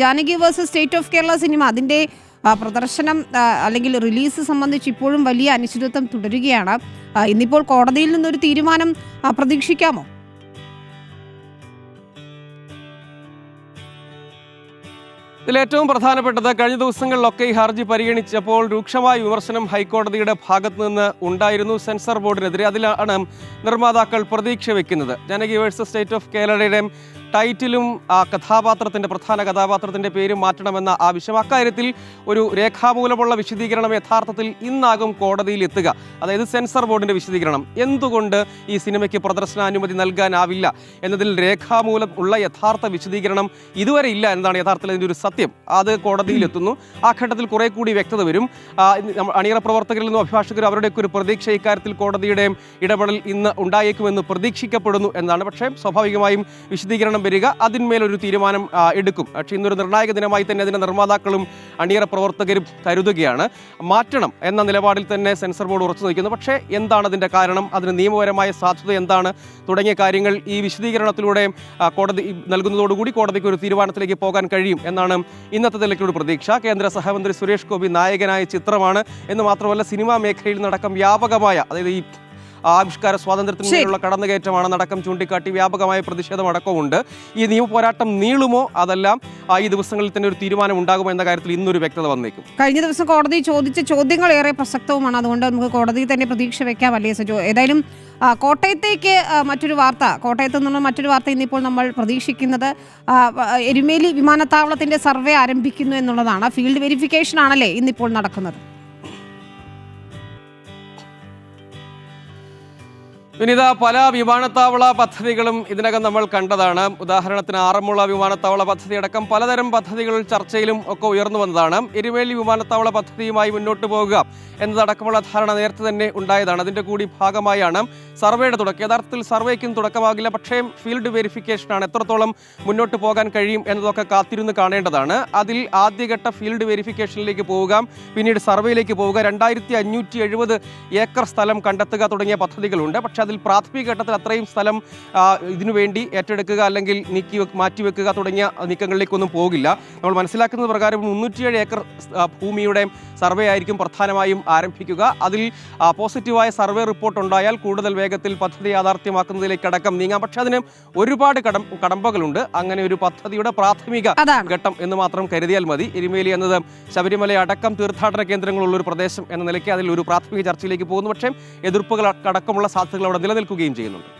Janaki versus state of Kerala cinema. അതിന്റെ പ്രദർശനം അല്ലെങ്കിൽ റിലീസ് സംബന്ധിച്ച് ഇപ്പോഴും വലിയ അനിശ്ചിതത്വം തുടരുകയാണ്. ഇന്നിപ്പോൾ കോടതിയിൽ നിന്നൊരു തീരുമാനം പ്രതീക്ഷിക്കാമോ? ഇതിലേറ്റവും പ്രധാനപ്പെട്ടത് കഴിഞ്ഞ ദിവസങ്ങളിലൊക്കെ ഈ ഹർജി പരിഗണിച്ചപ്പോൾ രൂക്ഷമായ വിമർശനം ഹൈക്കോടതിയുടെ ഭാഗത്തു നിന്ന് ഉണ്ടായിരുന്നു സെൻസർ ബോർഡിനെതിരെ. അതിലാണ് നിർമ്മാതാക്കൾ പ്രതീക്ഷ വെക്കുന്നത്. ജനകീയ സ്റ്റേറ്റ് ഓഫ് കേരളയുടെ ടൈറ്റിലും ആ കഥാപാത്രത്തിന്റെ പ്രധാന കഥാപാത്രത്തിന്റെ പേരും മാറ്റണമെന്ന ആവശ്യം അക്കാര്യത്തിൽ ഒരു രേഖാമൂലമുള്ള വിശദീകരണം യഥാർത്ഥത്തിൽ ഇന്നാകും കോടതിയിൽ എത്തുക. അതായത് സെൻസർ ബോർഡിന്റെ വിശദീകരണം. എന്തുകൊണ്ട് ഈ സിനിമയ്ക്ക് പ്രദർശനാനുമതി നൽകാനാവില്ല എന്നതിൽ രേഖാമൂലം ഉള്ള യഥാർത്ഥ വിശദീകരണം ഇതുവരെ ഇല്ല എന്നതാണ് യഥാർത്ഥത്തിൽ അതിന്റെ ഒരു സത്യം. അത് കോടതിയിൽ എത്തുന്നു. ആ ഘട്ടത്തിൽ കുറെ കൂടി വ്യക്തത വരും. അണിയറ പ്രവർത്തകരിൽ നിന്നും അഭിഭാഷകരും അവരുടെയൊക്കെ ഒരു പ്രതീക്ഷ ഇക്കാര്യത്തിൽ കോടതിയുടെയും ഇടപെടൽ ഇന്ന് ഉണ്ടായേക്കുമെന്ന് പ്രതീക്ഷിക്കപ്പെടുന്നു എന്നാണ്. പക്ഷേ സ്വാഭാവികമായും വിശദീകരണം വരിക. അതിന്മേലൊരു തീരുമാനം എടുക്കും. പക്ഷേ ഇന്നൊരു നിർണായക ദിനമായി തന്നെ അതിന്റെ നിർമ്മാതാക്കളും അണിയറ പ്രവർത്തകരും കരുതുകയാണ്. മാറ്റണം എന്ന നിലപാടിൽ തന്നെ സെൻസർ ബോർഡ് ഉറച്ചു നിൽക്കുന്നു. പക്ഷേ എന്താണ് അതിന്റെ കാരണം? അതിന് നിയമപരമായ സാധ്യത എന്താണ്? തുടങ്ങിയ കാര്യങ്ങൾ ഈ വിശദീകരണത്തിലൂടെ കോടതി നൽകുന്നതോടുകൂടി കോടതിക്ക് ഒരു തീരുമാനത്തിലേക്ക് പോകാൻ കഴിയും എന്നാണ് ഇന്നത്തെ നിലയ്ക്കൊരു പ്രതീക്ഷ. കേന്ദ്ര സഹമന്ത്രി സുരേഷ് ഗോപി നായകനായ ചിത്രമാണ്. എന്ന് മാത്രമല്ല സിനിമാ മേഖലയിൽ നടക്കം വ്യാപകമായ അതായത് ഈ ആവിഷ്കാര സ്വാതന്ത്ര്യത്തിന് ശരി. മേലുള്ള കടന്നുകയറ്റമാണ് നടക്കം ചൂണ്ടിക്കാട്ടി വ്യാപകമായ പ്രതിഷേധം അടക്കമുണ്ട്. ഈ നിയമ പോരാട്ടം നീളുമോ? അതെല്ലാം ആ, ഈ ദിവസങ്ങളിൽ തന്നെ ഒരു തീരുമാനം ഉണ്ടാകുമോ എന്ന കാര്യത്തിൽ ഇന്നൊരു വ്യക്തത വന്നേക്കും. കഴിഞ്ഞ ദിവസം കോടതി ചോദിച്ച ചോദ്യങ്ങൾ ഏറെ പ്രസക്തവുമാണ്. അതുകൊണ്ട് നമുക്ക് കോടതിയിൽ തന്നെ പ്രതീക്ഷ വെക്കാം അല്ലേ സജോ? ഏതായാലും കോട്ടയത്തേക്ക് മറ്റൊരു വാർത്ത കോട്ടയത്ത് നിന്നുള്ള മറ്റൊരു വാർത്ത ഇന്നിപ്പോൾ നമ്മൾ പ്രതീക്ഷിക്കുന്നത് എരുമേലി വിമാനത്താവളത്തിന്റെ സർവേ ആരംഭിക്കുന്നു എന്നുള്ളതാണ്. ഫീൽഡ് വെരിഫിക്കേഷൻ ആണല്ലേ ഇന്നിപ്പോൾ നടക്കുന്നത്. വിനിത പല വിമാനത്താവള പദ്ധതികളും ഇതിനകം നമ്മൾ കണ്ടതാണ്. ഉദാഹരണത്തിന് ആറന്മുള വിമാനത്താവള പദ്ധതി അടക്കം പലതരം പദ്ധതികൾ ചർച്ചയിലും ഒക്കെ ഉയർന്നു വന്നതാണ്. എരുമേലി വിമാനത്താവള പദ്ധതിയുമായി മുന്നോട്ട് പോകുക എന്നതടക്കമുള്ള ധാരണ നേരത്തെ തന്നെ ഉണ്ടായതാണ്. അതിന്റെ കൂടി ഭാഗമായാണ് സർവേയുടെ തുടക്കം. യഥാർത്ഥത്തിൽ സർവേക്കും തുടക്കമാകില്ല. പക്ഷേ ഫീൽഡ് വെരിഫിക്കേഷനാണ് എത്രത്തോളം മുന്നോട്ട് പോകാൻ കഴിയും എന്നതൊക്കെ കാത്തിരുന്ന് കാണേണ്ടതാണ്. അതിൽ ആദ്യഘട്ട ഫീൽഡ് വെരിഫിക്കേഷനിലേക്ക് പോവുക പിന്നീട് സർവേയിലേക്ക് പോവുക. രണ്ടായിരത്തി ഏക്കർ സ്ഥലം കണ്ടെത്തുക തുടങ്ങിയ പദ്ധതികളുണ്ട്. പക്ഷെ അതിൽ പ്രാഥമിക ഘട്ടത്തിൽ അത്രയും സ്ഥലം ഇതിനുവേണ്ടി ഇതിനു വേണ്ടി ഏറ്റെടുക്കുക അല്ലെങ്കിൽ നീക്കി മാറ്റിവെക്കുക തുടങ്ങിയ നീക്കങ്ങളിലേക്കൊന്നും പോകില്ല. നമ്മൾ മനസ്സിലാക്കുന്നത് പ്രകാരം മുന്നൂറ്റിയേഴ് ഏക്കർ ഭൂമിയുടെ സർവേ ആയിരിക്കും പ്രധാനമായും ആരംഭിക്കുക. അതിൽ പോസിറ്റീവായ സർവേ റിപ്പോർട്ട് ഉണ്ടായാൽ കൂടുതൽ വേഗത്തിൽ പദ്ധതി യാഥാർത്ഥ്യമാക്കുന്നതിലേക്ക് അടക്കം നീങ്ങാം. പക്ഷെ അതിന് ഒരുപാട് കടം കടമ്പകളുണ്ട്. അങ്ങനെ ഒരു പദ്ധതിയുടെ പ്രാഥമിക ഘട്ടം എന്ന് മാത്രം കരുതിയാൽ മതി. എരുമേലി എന്നത് ശബരിമല അടക്കം തീർത്ഥാടന കേന്ദ്രങ്ങളുള്ള ഒരു പ്രദേശം എന്ന നിലയ്ക്ക് അതിൽ ഒരു പ്രാഥമിക ചർച്ചയിലേക്ക് പോകുന്നു. പക്ഷേ എതിർപ്പുകൾ അടക്കമുള്ള സാധ്യതകൾ അവിടെ നിലനിൽക്കുകയും ചെയ്യുന്നുണ്ട്.